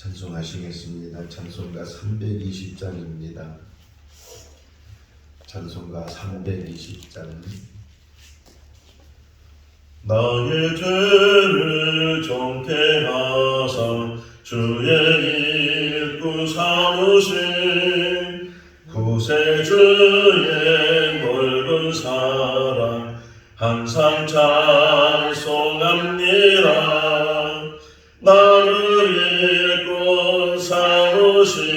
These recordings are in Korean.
찬송하시겠습니다. 찬송가 320장입니다. 찬송가 320장 나의 죄를 정케 하사 주의 일꾼 삼으신 구세주의 넓은 사랑 항상 찬송합니다 일꾼 삼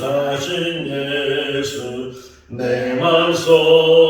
사신 예수 내 맘속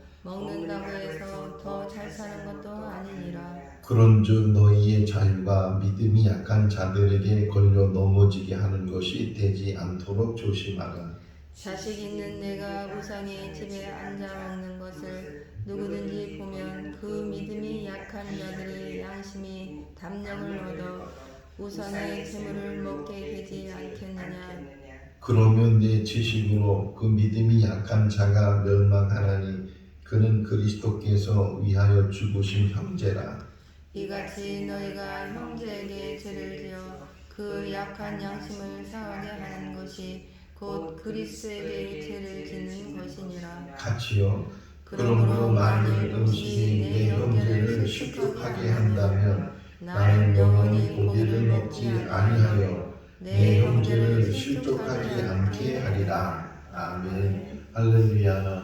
먹는다고 해서 더 잘 사는 것도 아니니라 그런즉 너희의 자유가 믿음이 약한 자들에게 걸려 넘어지게 하는 것이 되지 않도록 조심하라. 자식 있는 내가 우상의 집에 앉아 먹는 것을 누구든지 보면 그 믿음이 약한 자들의 양심이 담력을 얻어 우상의 재물을 먹게 되지 않겠느냐 그러면 내 지식으로 그 믿음이 약한 자가 멸망하나니 그는 그리스도께서 위하여 죽으신 형제라. 이같이 너희가 형제에게 죄를 지어 그 약한 양심을 상하게 하는 것이 곧 그리스도에게 죄를 짓는 것이니라. 같이요. 그러므로 만일 음식이 내 형제를 실족하게 한다면 나는 영원히 고기를 먹지 아니하여 내 형제를 실족하지 않게 하리라. 아멘. 할렐루야.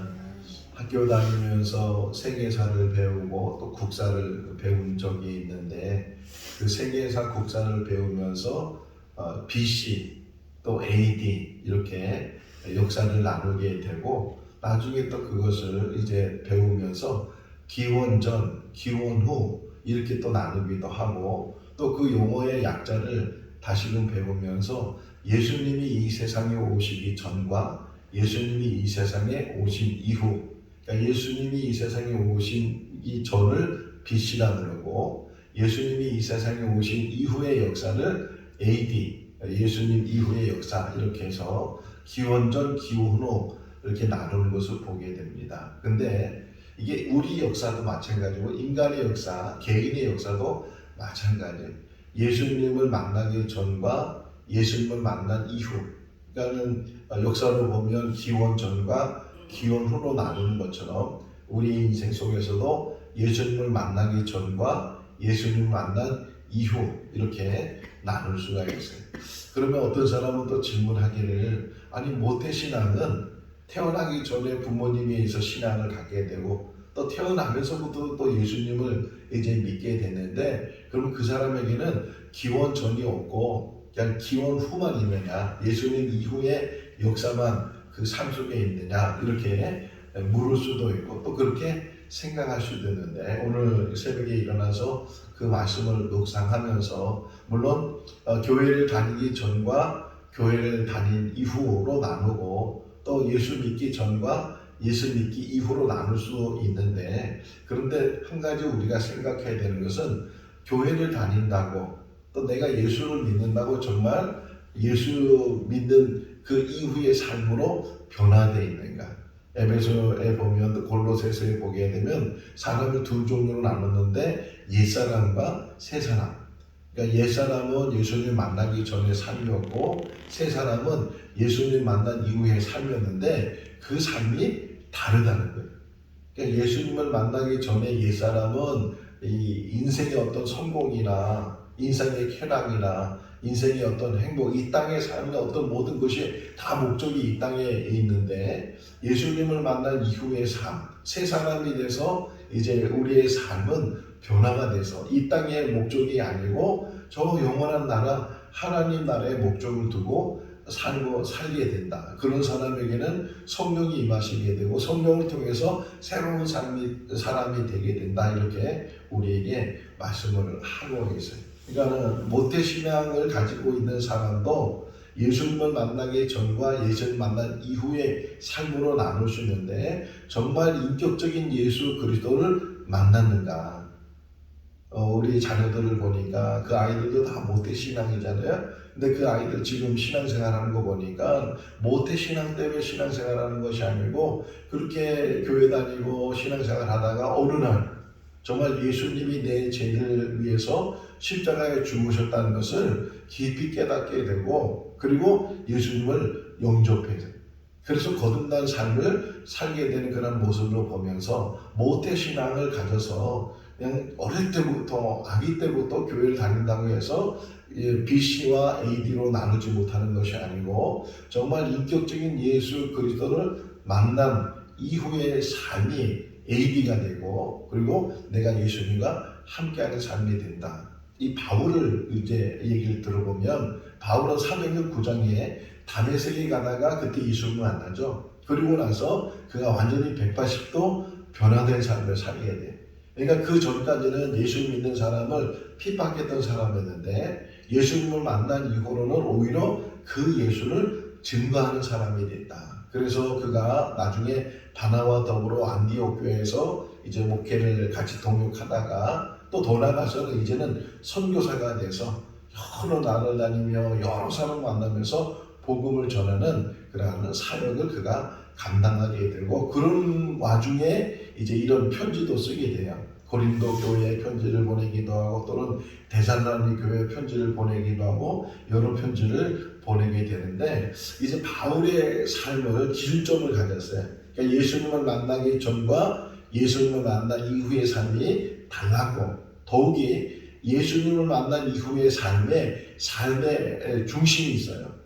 학교 다니면서 세계사를 배우고 또 국사를 배운 적이 있는데 그 세계사 국사를 배우면서 어, BC 또 AD 이렇게 역사를 나누게 되고 나중에 또 그것을 이제 배우면서 기원 전, 기원 후 이렇게 또 나누기도 하고 또 그 용어의 약자를 다시금 배우면서 예수님이 이 세상에 오시기 전과 예수님이 이 세상에 오신 이후 그러니까 예수님이 이 세상에 오시기 전을 BC라 그러고 예수님이 이 세상에 오신 이후의 역사를 AD 예수님 이후의 역사 이렇게 해서 기원전 기원 후 이렇게 나누는 것을 보게 됩니다. 근데 이게 우리 역사도 마찬가지고 인간의 역사, 개인의 역사도 마찬가지예요. 예수님을 만나기 전과 예수님을 만난 이후. 그러니까는 역사로 보면 기원 전과 기원 후로 나누는 것처럼 우리 인생 속에서도 예수님을 만나기 전과 예수님을 만난 이후 이렇게 나눌 수가 있어요. 그러면 어떤 사람은 또 질문하기를 아니 모태 신앙은 태어나기 전에 부모님에 의해서 신앙을 갖게 되고 또 태어나면서부터 또 예수님을 이제 믿게 됐는데 그럼 그 사람에게는 기원 전이 없고 그냥 기원 후만 있느냐 예수님 이후의 역사만 그 삶 속에 있느냐 이렇게 물을 수도 있고 또 그렇게 생각할 수도 있는데 오늘 새벽에 일어나서 그 말씀을 묵상하면서 물론 어, 교회를 다니기 전과 교회를 다닌 이후로 나누고 또 예수 믿기 전과 예수 믿기 이후로 나눌 수 있는데 그런데 한 가지 우리가 생각해야 되는 것은 교회를 다닌다고 또 내가 예수를 믿는다고 정말 예수 믿는 그 이후의 삶으로 변화되어 있는가? 에베소에 보면 또 골로새서에 보게 되면 사람을 두 종류로 나눴는데 옛사람과 새사람. 그러니까 옛사람은 예수님 만나기 전에 삶이었고 새사람은 예수님 만난 이후의 삶이었는데 그 삶이 다르다는 거예요. 그러니까 예수님을 만나기 전에 옛사람은 이 인생의 어떤 성공이나 인생의 쾌락이나 인생의 어떤 행복, 이 땅의 삶의 어떤 모든 것이 다 목적이 이 땅에 있는데 예수님을 만난 이후의 삶, 새 사람이 돼서 이제 우리의 삶은 변화가 돼서 이 땅의 목적이 아니고 저 영원한 나라, 하나님 나라의 목적을 두고 살고 살게 된다. 그런 사람에게는 성령이 임하시게 되고 성령을 통해서 새로운 삶이, 사람이 되게 된다. 이렇게 우리에게 말씀을 하고 있어요. 그러니까는 모태 신앙을 가지고 있는 사람도 예수님을 만나기 전과 예수님 만난 이후의 삶으로 나눌 수 있는데 정말 인격적인 예수 그리스도를 만났는가? 어, 우리 자녀들을 보니까 그 아이들도 다 모태 신앙이잖아요. 근데 그 아이들 지금 신앙생활하는 거 보니까 모태 신앙 때문에 신앙생활하는 것이 아니고 그렇게 교회 다니고 신앙생활 하다가 어느 날 정말 예수님이 내 죄를 위해서 십자가에 죽으셨다는 것을 깊이 깨닫게 되고 그리고 예수님을 영접해요. 그래서 거듭난 삶을 살게 되는 그런 모습을 보면서 모태 신앙을 가져서 그냥 어릴 때부터 아기 때부터 교회를 다닌다고 해서 BC와 AD로 나누지 못하는 것이 아니고 정말 인격적인 예수 그리스도를 만난 이후의 삶이 AD가 되고 그리고 내가 예수님과 함께하는 삶이 된다. 이 바울을 이제 얘기를 들어보면 바울은 사도행전 9장에 다메섹에 가다가 그때 예수님을 만나죠. 그리고 나서 그가 완전히 180도 변화된 삶을 살게 돼. 그러니까 그 전까지는 예수 믿는 사람을 핍박했던 사람이었는데 예수님을 만난 이후로는 오히려 그 예수를 증거하는 사람이 됐다. 그래서 그가 나중에 바나와 더불어 안디옥 교회에서 이제 목회를 같이 동역하다가 또 돌아가서는 이제는 선교사가 돼서 여러 나라를 다니며 여러 사람 만나면서 복음을 전하는 그러한 사역을 그가 감당하게 되고 그런 와중에 이제 이런 편지도 쓰게 돼요. 고린도 교회에 편지를 보내기도 하고 또는 대살로니 교회에 편지를 보내기도 하고 여러 편지를 보내게 되는데 이제 바울의 삶을 기준점을 가졌어요. 그러니까 예수님을 만나기 전과 예수님을 만난 이후의 삶이 달랐고 더욱이 예수님을 만난 이후의 삶에 삶의 중심이 있어요.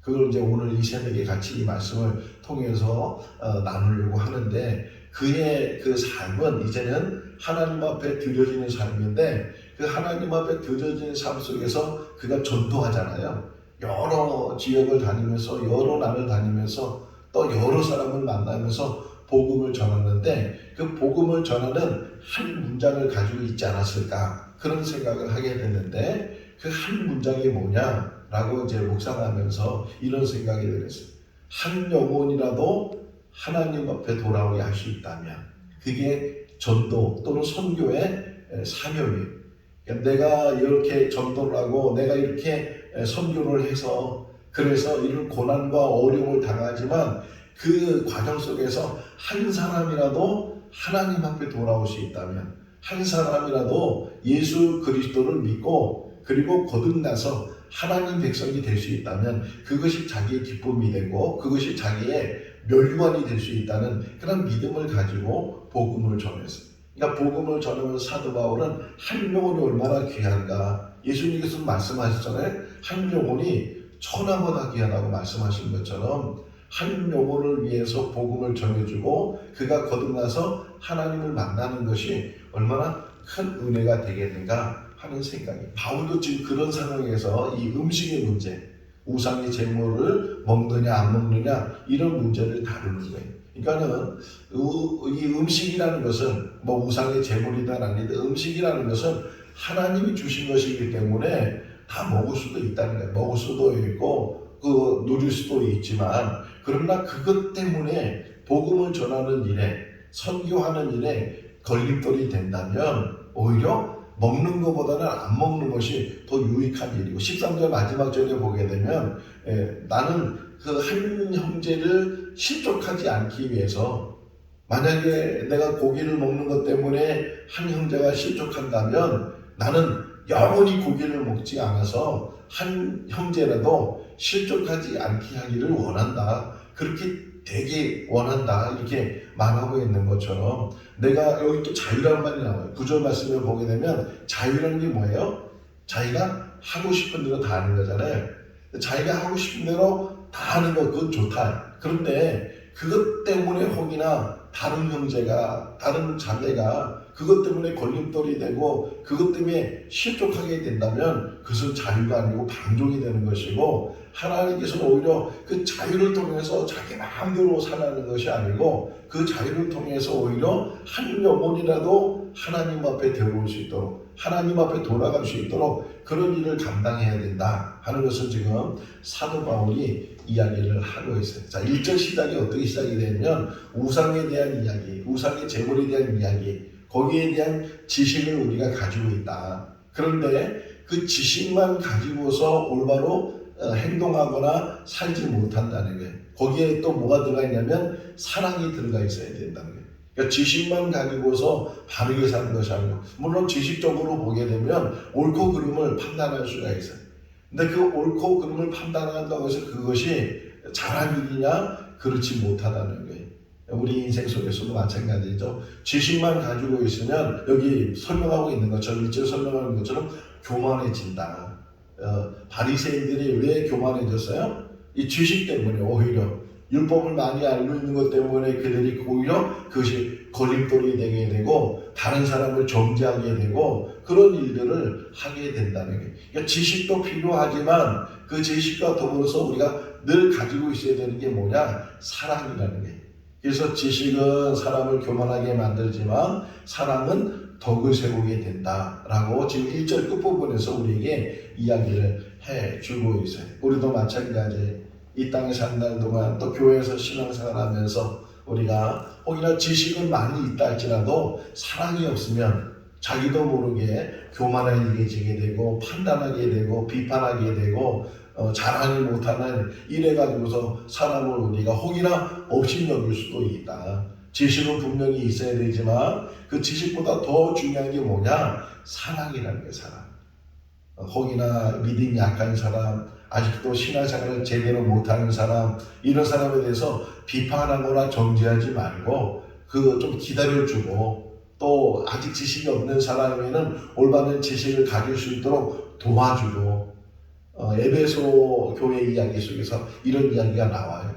그걸 이제 오늘 이 새벽에 같이 이 말씀을 통해서 어, 나누려고 하는데 그의 그 삶은 이제는 하나님 앞에 드려지는 삶인데 그 하나님 앞에 드려지는 삶 속에서 그가 전도하잖아요. 여러 지역을 다니면서 여러 나라를 다니면서 또 여러 사람을 만나면서 복음을 전하는데 그 복음을 전하는 한 문장을 가지고 있지 않았을까 그런 생각을 하게 됐는데 그 한 문장이 뭐냐라고 이제 묵상하면서 이런 생각이 들었어요. 한 영혼이라도 하나님 앞에 돌아오게 할 수 있다면 그게 전도 또는 선교의 사명이에요. 그러니까 내가 이렇게 전도를 하고 내가 이렇게 선교를 해서 그래서 이런 고난과 어려움을 당하지만 그 과정 속에서 한 사람이라도 하나님 앞에 돌아올 수 있다면 한 사람이라도 예수 그리스도를 믿고 그리고 거듭나서 하나님 백성이 될 수 있다면 그것이 자기의 기쁨이 되고 그것이 자기의 멸관이 될 수 있다는 그런 믿음을 가지고 복음을 전했어요. 그러니까 복음을 전하는 사도 바울은 한 영혼이 얼마나 귀한가 예수님께서 말씀하셨잖아요. 한 영혼이 천하보다 귀하다고 말씀하신 것처럼 한 영혼을 위해서 복음을 전해주고 그가 거듭나서 하나님을 만나는 것이 얼마나 큰 은혜가 되겠는가 하는 생각이 바울도 지금 그런 상황에서 이 음식의 문제 우상의 제물을 먹느냐 안 먹느냐 이런 문제를 다루는 거예요. 그러니까는 이 음식이라는 것은 뭐 우상의 제물이다 아니다 음식이라는 것은 하나님이 주신 것이기 때문에 다 먹을 수도 있다는 거예요. 먹을 수도 있고 그 누릴 수도 있지만 그러나 그것 때문에 복음을 전하는 일에 선교하는 일에 걸림돌이 된다면 오히려 먹는 것보다는 안 먹는 것이 더 유익한 일이고 13절 마지막 절에 보게 되면 에, 나는 그 한 형제를 실족하지 않기 위해서 만약에 내가 고기를 먹는 것 때문에 한 형제가 실족한다면 나는 영원히 고기를 먹지 않아서 한 형제라도 실족하지 않게 하기를 원한다. 그렇게 되게 원한다. 이렇게 말하고 있는 것처럼 내가 여기 또 자유란 말이 나와요. 구절 말씀을 보게 되면 자유라는 게 뭐예요? 자기가 하고 싶은 대로 다 하는 거잖아요. 자기가 하고 싶은 대로 다 하는 거 그건 좋다. 그런데 그것 때문에 혹이나 다른 형제가 다른 자매가 그것 때문에 걸림돌이 되고 그것 때문에 실족하게 된다면 그것은 자유가 아니고 방종이 되는 것이고 하나님께서는 오히려 그 자유를 통해서 자기 마음대로 살아가는 것이 아니고 그 자유를 통해서 오히려 한 영혼이라도 하나님 앞에 데려올 수 있도록 하나님 앞에 돌아갈 수 있도록 그런 일을 감당해야 된다 하는 것을 지금 사도 바울이 이야기를 하고 있어요. 자, 1절 시작이 어떻게 시작이 되냐면 우상에 대한 이야기, 우상의 제물에 대한 이야기, 거기에 대한 지식을 우리가 가지고 있다. 그런데 그 지식만 가지고서 올바로 어, 행동하거나 살지 못한다는 거예요. 거기에 또 뭐가 들어가 있냐면 사랑이 들어가 있어야 된다는 거예요. 그러니까 지식만 가지고서 바르게 사는 것이 아니고 물론 지식적으로 보게 되면 옳고 그름을 판단할 수가 있어요. 근데 그 옳고 그름을 판단한다고 해서 그것이 잘한 일이냐 그렇지 못하다는 거예요. 우리 인생 속에서도 마찬가지죠. 지식만 가지고 있으면 여기 설명하고 있는 것처럼 일절 설명하는 것처럼 교만해진다. 어, 바리새인들이 왜 교만해졌어요? 이 지식 때문에 오히려 율법을 많이 알고 있는 것 때문에 그들이 오히려 그것이 걸림돌이 되게 되고 다른 사람을 정죄하게 되고 그런 일들을 하게 된다는 게 그러니까 지식도 필요하지만 그 지식과 더불어서 우리가 늘 가지고 있어야 되는 게 뭐냐 사랑이라는 게 그래서 지식은 사람을 교만하게 만들지만 사랑은 덕을 세우게 된다라고 지금 1절 끝부분에서 우리에게 이야기를 해 주고 있어요. 우리도 마찬가지 이 땅에 사는 동안 또 교회에서 신앙생활 하면서 우리가 혹이나 지식은 많이 있다 할지라도 사랑이 없으면 자기도 모르게 교만해지게 되고 판단하게 되고 비판하게 되고 어, 자랑을 못하는 이래 가지고서 사람을 우리가 혹이나 없이 여길 수도 있다. 지식은 분명히 있어야 되지만 그 지식보다 더 중요한 게 뭐냐? 사랑이라는 게 사랑. 어, 혹이나 믿음이 약한 사람, 아직도 신앙생활을 제대로 못하는 사람, 이런 사람에 대해서 비판하거나 정죄하지 말고 그 좀 기다려주고 또 아직 지식이 없는 사람에는 올바른 지식을 가질 수 있도록 도와주고 어, 에베소 교회 이야기 속에서 이런 이야기가 나와요.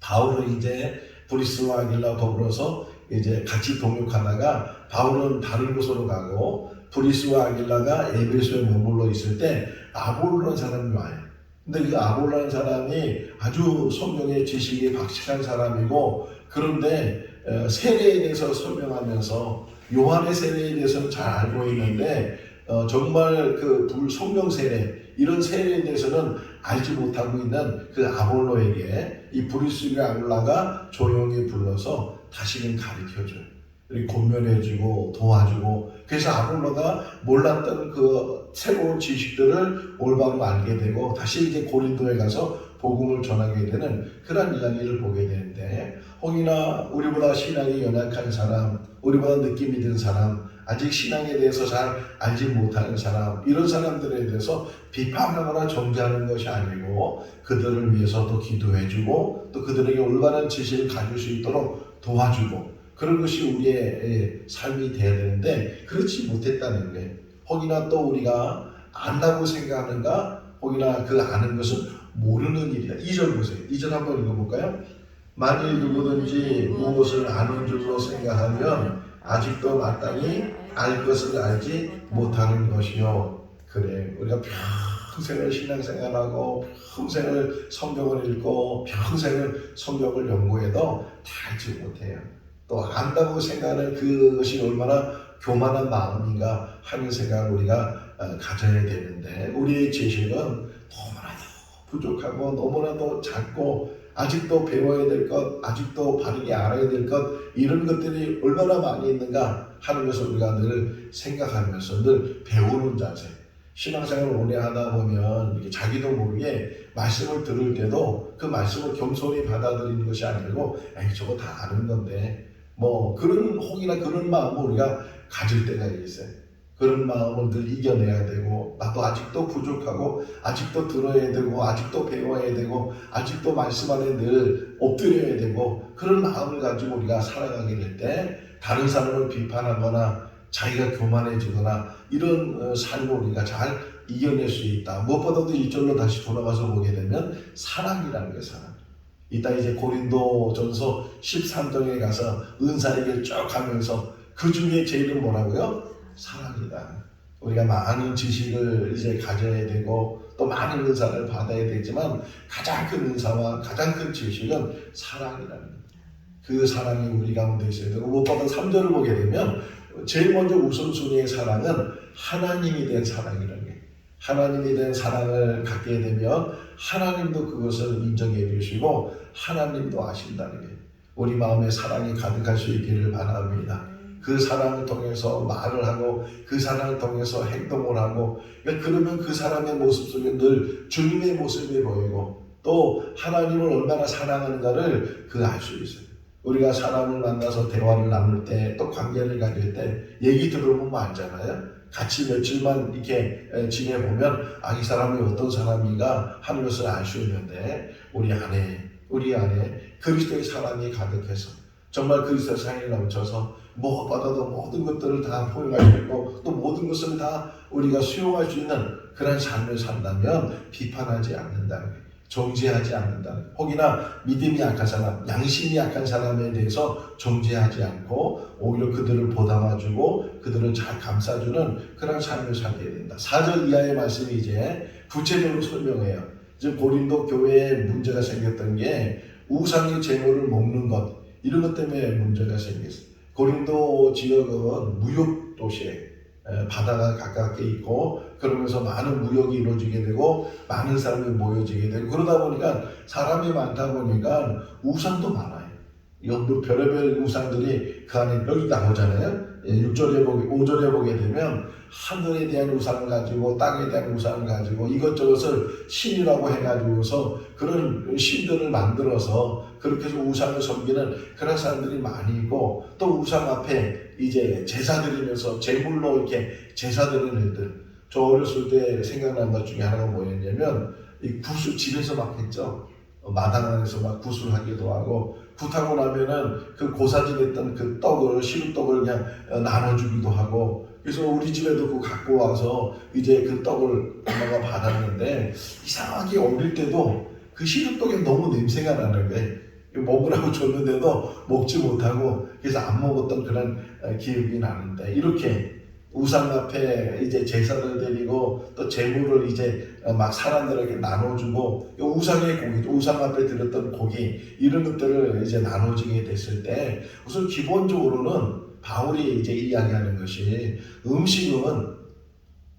바울은 이제 브리스와 아길라 더불어서 이제 같이 동역하다가 바울은 다른 곳으로 가고 브리스와 아길라가 에베소에 머물러 있을 때 아볼로라는 사람이 와요. 근데 그 아볼로라는 사람이 아주 성경의 지식이 박식한 사람이고 그런데 어, 세례에 대해서 설명하면서 요한의 세례에 대해서는 잘 알고 있는데 어, 정말 그 불 성령 세례 이런 세례에 대해서는 알지 못하고 있는 그 아볼로에게 이 브리스와 아볼라가 조용히 불러서 다시금 가르쳐줘요. 그리고 권면해주고 도와주고 그래서 아볼로가 몰랐던 그 새로운 지식들을 올바로 알게 되고 다시 이제 고린도에 가서 복음을 전하게 되는 그런 이야기를 보게 되는데 혹이나 우리보다 신앙이 연약한 사람, 우리보다 늦게 믿은 사람, 아직 신앙에 대해서 잘 알지 못하는 사람, 이런 사람들에 대해서 비판하거나 정죄하는 것이 아니고 그들을 위해서 또 기도해주고 또 그들에게 올바른 지식을 가질 수 있도록 도와주고 그런 것이 우리의 삶이 되어야 되는데 그렇지 못했다는 거예요. 혹이나 또 우리가 안다고 생각하는가 혹이나 그 아는 것은 모르는 일이다. 2절 보세요. 2절 한번 읽어볼까요? 만일 누구든지 무엇을 아는 줄로 생각하면 아직도 마땅히 알 것을 알지 못하는 것이요. 그래. 우리가 평생을 신앙생활하고 평생을 성경을 읽고 평생을 성경을 연구해도 다 알지 못해요. 또 안다고 생각하는 그것이 얼마나 교만한 마음인가 하는 생각을 우리가 어, 가져야 되는데 우리의 지식은 너무나도 부족하고 너무나도 작고 아직도 배워야 될 것, 아직도 바르게 알아야 될 것, 이런 것들이 얼마나 많이 있는가 하는 것을 우리가 늘 생각하면서 늘 배우는 자세. 신앙생활을 오래 하다 보면 이게 자기도 모르게 말씀을 들을 때도 그 말씀을 겸손히 받아들이는 것이 아니고, 에이, 저거 다 아는 건데, 뭐, 그런 혹이나 그런 마음을 우리가 가질 때가 있어요. 그런 마음을 늘 이겨내야 되고 나도 아직도 부족하고 아직도 들어야 되고 아직도 배워야 되고 아직도 말씀 안에 늘 엎드려야 되고 그런 마음을 가지고 우리가 살아가게 될 때 다른 사람을 비판하거나 자기가 교만해지거나 이런 어, 삶을 우리가 잘 이겨낼 수 있다. 무엇보다도 일절로 다시 돌아가서 보게 되면 사랑이라는 게 사랑. 이따 이제 고린도 전서 13장에 가서 은사 얘기를 쭉 하면서 그 중에 제일은 뭐라고요? 사랑이다. 우리가 많은 지식을 이제 가져야 되고 또 많은 은사를 받아야 되지만 가장 큰 은사와 가장 큰 지식은 사랑이라는. 그 사랑이 우리 가운데 있어야 되고 무엇보다 3절을 보게 되면 제일 먼저 우선순위의 사랑은 하나님이 된 사랑이라는 거예요. 하나님이 된 사랑을 갖게 되면 하나님도 그것을 인정해 주시고 하나님도 아신다는 거예요. 우리 마음에 사랑이 가득할 수 있기를 바랍니다. 그 사랑을 통해서 말을 하고 그 사랑을 통해서 행동을 하고 그러니까 그러면 그 사람의 모습 속에 늘 주님의 모습이 보이고 또 하나님을 얼마나 사랑하는가를 그 알 수 있어요. 우리가 사람을 만나서 대화를 나눌 때 또 관계를 가질 때 얘기 들어보면 알잖아요. 같이 며칠만 이렇게 지내보면 아 이 사람이 어떤 사람인가 하는 것을 알 수 있는데 우리 안에 우리 안에 그리스도의 사랑이 가득해서 정말 그리스도의 사랑이 넘쳐서 무엇보다도 모든 것들을 다 포용할 수 있고 또 모든 것을 다 우리가 수용할 수 있는 그런 삶을 산다면 비판하지 않는다는 거예요. 정죄하지 않는다는 거예요. 혹이나 믿음이 약한 사람, 양심이 약한 사람에 대해서 정죄하지 않고 오히려 그들을 보담아주고 그들을 잘 감싸주는 그런 삶을 살게 된다. 4절 이하의 말씀이 이제 구체적으로 설명해요. 이제 고린도 교회에 문제가 생겼던 게 우상의 제물을 먹는 것 이런 것 때문에 문제가 생겼어요. 고린도 지역은 무역 도시에 바다가 가깝게 있고 그러면서 많은 무역이 이루어지게 되고 많은 사람이 모여지게 되고 그러다 보니까 사람이 많다 보니까 우상도 많아요. 연부 별의별 우상들이 그 안에 여기 나오잖아요. 6절에 보게 5절에 보게 되면 하늘에 대한 우상을 가지고 땅에 대한 우상을 가지고 이것저것을 신이라고 해가지고서 그런 신들을 만들어서 그렇게 해서 우상을 섬기는 그런 사람들이 많이 있고 또 우상 앞에 이제 제사 드리면서 제물로 이렇게 제사 드리는 일들. 저 어렸을 때 생각난 것 중에 하나가 뭐였냐면 이 구슬 집에서 막 했죠. 어, 마당 안에서 막 구슬하기도 하고 굿하고 나면은 그 고사질했던 그 떡을 시루떡을 그냥 어, 나눠주기도 하고 그래서 우리 집에도 그거 갖고 와서 이제 그 떡을 엄마가 받았는데 이상하게 어릴 때도 그 시루떡에 너무 냄새가 나는. 이거 먹으라고 줬는데도 먹지 못하고 그래서 안 먹었던 그런 어, 기억이 나는데 이렇게 우상 앞에 이제 제사를 드리고 또 제물을 이제 어, 막 사람들에게 나눠주고 이 우상의 고기, 우상 앞에 들었던 고기 이런 것들을 이제 나눠지게 됐을 때 우선 기본적으로는 바울이 이제 이야기하는 것이 음식은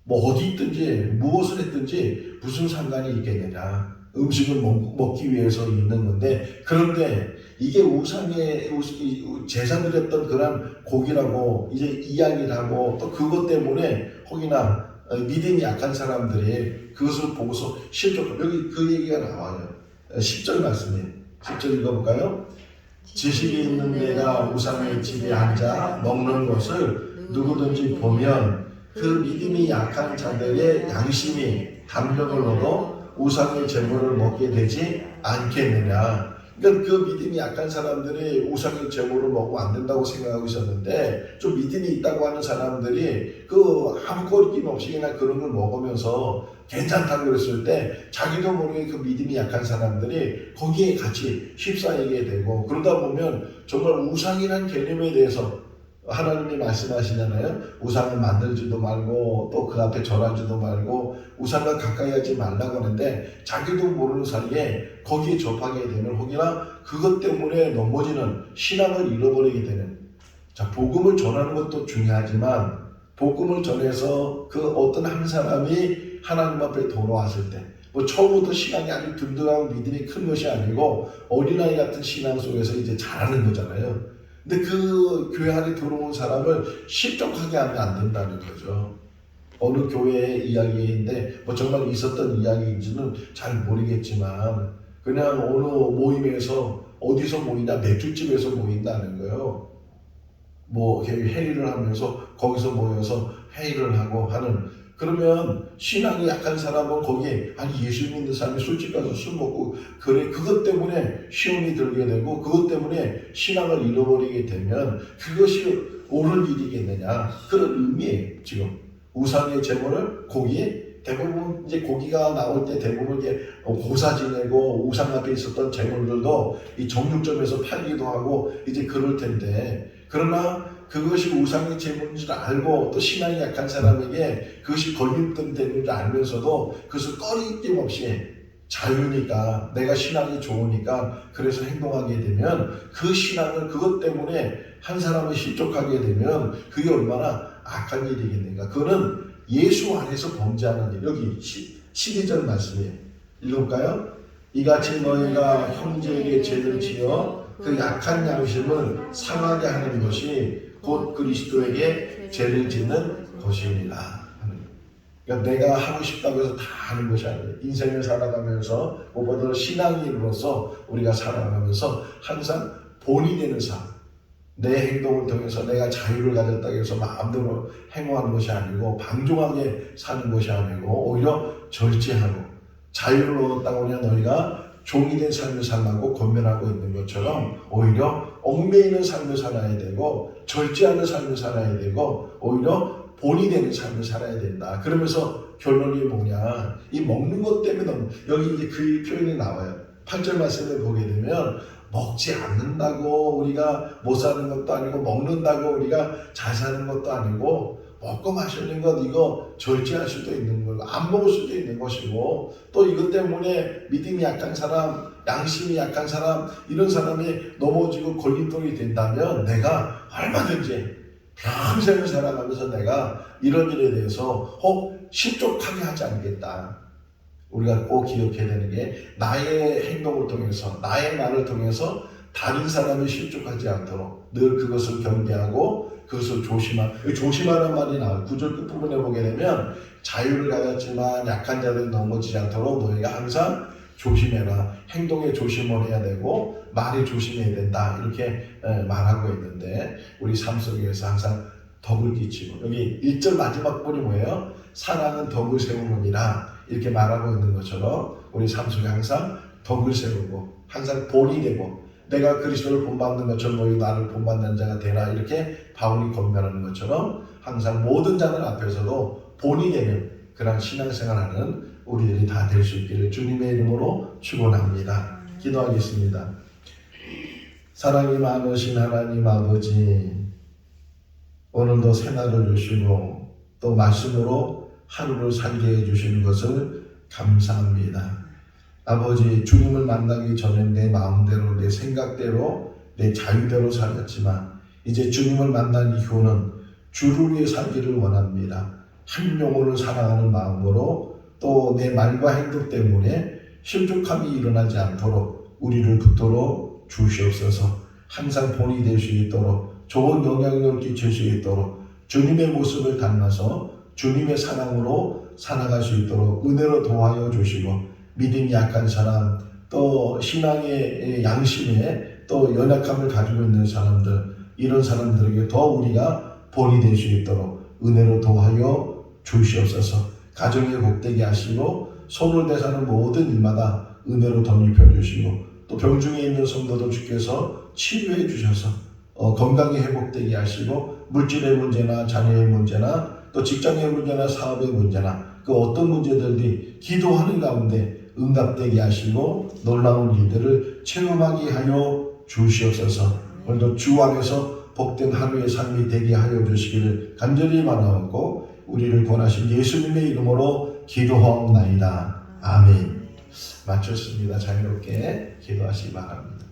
뭐 어디 있든지 무엇을 했든지 무슨 상관이 있겠느냐. 음식을 먹, 먹기 위해서 있는 건데 그런데 이게 우상의 우- 이 제사 드렸던 그런 고기라고 이제 이야기를 하고 또 그것 때문에 혹이나 어, 믿음이 약한 사람들이 그것을 보고서 실족 여기 그 얘기가 나와요. 10절 말씀이에요. 10절 읽어볼까요? 지식이 있는 내가 우상의 집에 앉아 먹는 것을 누구든지 보면 그 믿음이 약한 자들의 양심이 담력을 얻어 우상의 제물을 먹게 되지 않겠느냐. 그러니까 그 믿음이 약한 사람들이 우상의 제물을 먹고 안 된다고 생각하고 있었는데 좀 믿음이 있다고 하는 사람들이 그 아무 거리낌 없이 그냥 그런 걸 먹으면서 괜찮다고 그랬을 때 자기도 모르게 그 믿음이 약한 사람들이 거기에 같이 휩싸이게 되고 그러다 보면 정말 우상이라는 개념에 대해서 하나님이 말씀하시잖아요. 우상을 만들지도 말고 또 그 앞에 절하지도 말고 우상과 가까이 하지 말라고 하는데 자기도 모르는 사이에 거기에 접하게 되면 혹이나 그것 때문에 넘어지는 신앙을 잃어버리게 되는 자 복음을 전하는 것도 중요하지만 복음을 전해서 그 어떤 한 사람이 하나님 앞에 돌아왔을 때 뭐 처음부터 신앙이 아주 든든하고 믿음이 큰 것이 아니고 어린아이 같은 신앙 속에서 이제 자라는 거잖아요. 근데 그 교회 안에 들어온 사람을 실족하게 하면 안 된다는 거죠. 어느 교회의 이야기인데 뭐 정말 있었던 이야기인지는 잘 모르겠지만 그냥 어느 모임에서 어디서 모이냐 맥주집에서 모인다는 거예요. 뭐 회의를 하면서 거기서 모여서 회의를 하고 하는 그러면 신앙이 약한 사람은 거기에 아니 예수 믿는 사람이 술집 가서 술 먹고 그래 그것 때문에 시험이 들게 되고 그것 때문에 신앙을 잃어버리게 되면 그것이 옳은 일이겠느냐? 그런 의미예요 지금. 우상의 제물을 고기 대부분 이제 고기가 나올 때 대부분 이제 고사 지내고 우상 앞에 있었던 제물들도 이 정육점에서 팔기도 하고 이제 그럴 텐데. 그러나 그것이 우상의 제물인 줄 알고 또 신앙이 약한 사람에게 그것이 걸림돌이 되는 줄 알면서도 그것을 꺼리낌 없이 자유니까 내가 신앙이 좋으니까 그래서 행동하게 되면 그 신앙을 그것 때문에 한 사람을 실족하게 되면 그게 얼마나 악한 일이겠는가 그거는 예수 안에서 범죄하는 일 여기 12절 말씀이에요 읽을까요? 이같이 너희가 형제에게 죄를 지어 그 약한 양심을 상하게 하는 것이 곧 그리스도에게 죄를 짓는 거예요. 그러니까 내가 하고 싶다고 해서 다 하는 것이 아니에요. 인생을 살아가면서 무엇보다 신앙인으로서 우리가 살아가면서 항상 본이 되는 삶. 내 행동을 통해서 내가 자유를 가졌다고 해서 마음대로 행동하는 것이 아니고 방종하게 사는 것이 아니고 오히려 절제하고 자유를 얻었다고 그냥 너희가 종이 된 삶을 살라고 권면하고 있는 것처럼 오히려 얽매이는 삶을 살아야 되고 절제하는 삶을 살아야 되고 오히려 본이 되는 삶을 살아야 된다. 그러면서 결론이 뭐냐? 이 먹는 것 때문에 너무 여기 이제 그 표현이 나와요. 8절 말씀을 보게 되면 먹지 않는다고 우리가 못 사는 것도 아니고 먹는다고 우리가 잘 사는 것도 아니고 먹고 마시는 것 이거 절제할 수도 있는 거고 안 먹을 수도 있는 것이고 또 이것 때문에 믿음이 약한 사람 양심이 약한 사람 이런 사람이 넘어지고 걸림돌이 된다면 내가 얼마든지 평생을 살아가면서 내가 이런 일에 대해서 혹 실족하게 하지 않겠다. 우리가 꼭 기억해야 되는 게 나의 행동을 통해서 나의 말을 통해서 다른 사람이 실족하지 않도록 늘 그것을 경계하고 그것을 조심하. 조심하는 말이 나와요. 구절 끝부분에 보게 되면 자유를 가졌지만 약한 자들 넘어지지 않도록 너희가 항상 조심해라. 행동에 조심을 해야 되고 말에 조심해야 된다. 이렇게 에, 말하고 있는데 우리 삶 속에서 항상 덕을 끼치고 여기 1절 마지막 부분이 뭐예요? 사랑은 덕을 세우느니라 이렇게 말하고 있는 것처럼 우리 삶 속에 항상 덕을 세우고 항상 본이 되고 내가 그리스도를 본받는 것처럼 너희 나를 본받는 자가 되라 이렇게 바울이 권면하는 것처럼 항상 모든 자들 앞에서도 본이 되는 그런 신앙생활하는 우리들이 다 될 수 있기를 주님의 이름으로 축원합니다. 기도하겠습니다. 사랑이 많으신 하나님 아버지 오늘도 새날을 주시고 또 말씀으로 하루를 살게 해주시는 것을 감사합니다. 아버지 주님을 만나기 전에 내 마음대로 내 생각대로 내 자유대로 살았지만 이제 주님을 만난 이후는 주를 위해 살기를 원합니다. 한 영혼을 사랑하는 마음으로 또 내 말과 행동 때문에 실족함이 일어나지 않도록 우리를 붙들어 주시옵소서 항상 본이 될 수 있도록 좋은 영향력을 끼칠 수 있도록 주님의 모습을 닮아서 주님의 사랑으로 살아갈 수 있도록 은혜로 도와여 주시고 믿음이 약한 사람 또 신앙의 양심에 또 연약함을 가지고 있는 사람들 이런 사람들에게 더 우리가 본이 될 수 있도록 은혜로 도와여 주시옵소서. 가정에 복되게 하시고 손을 대사는 모든 일마다 은혜로 덧입혀 주시고 또 병중에 있는 성도들 주께서 치료해 주셔서 어, 건강이 회복되게 하시고 물질의 문제나 자녀의 문제나 또 직장의 문제나 사업의 문제나 그 어떤 문제들이 기도하는 가운데 응답되게 하시고 놀라운 일들을 체험하게 하여 주시옵소서 오늘도 주 안에서 복된 하루의 삶이 되게 하여 주시기를 간절히 바라고 우리를 권하신 예수님의 이름으로 기도하옵나이다. 아멘. 마쳤습니다. 자유롭게 기도하시기 바랍니다.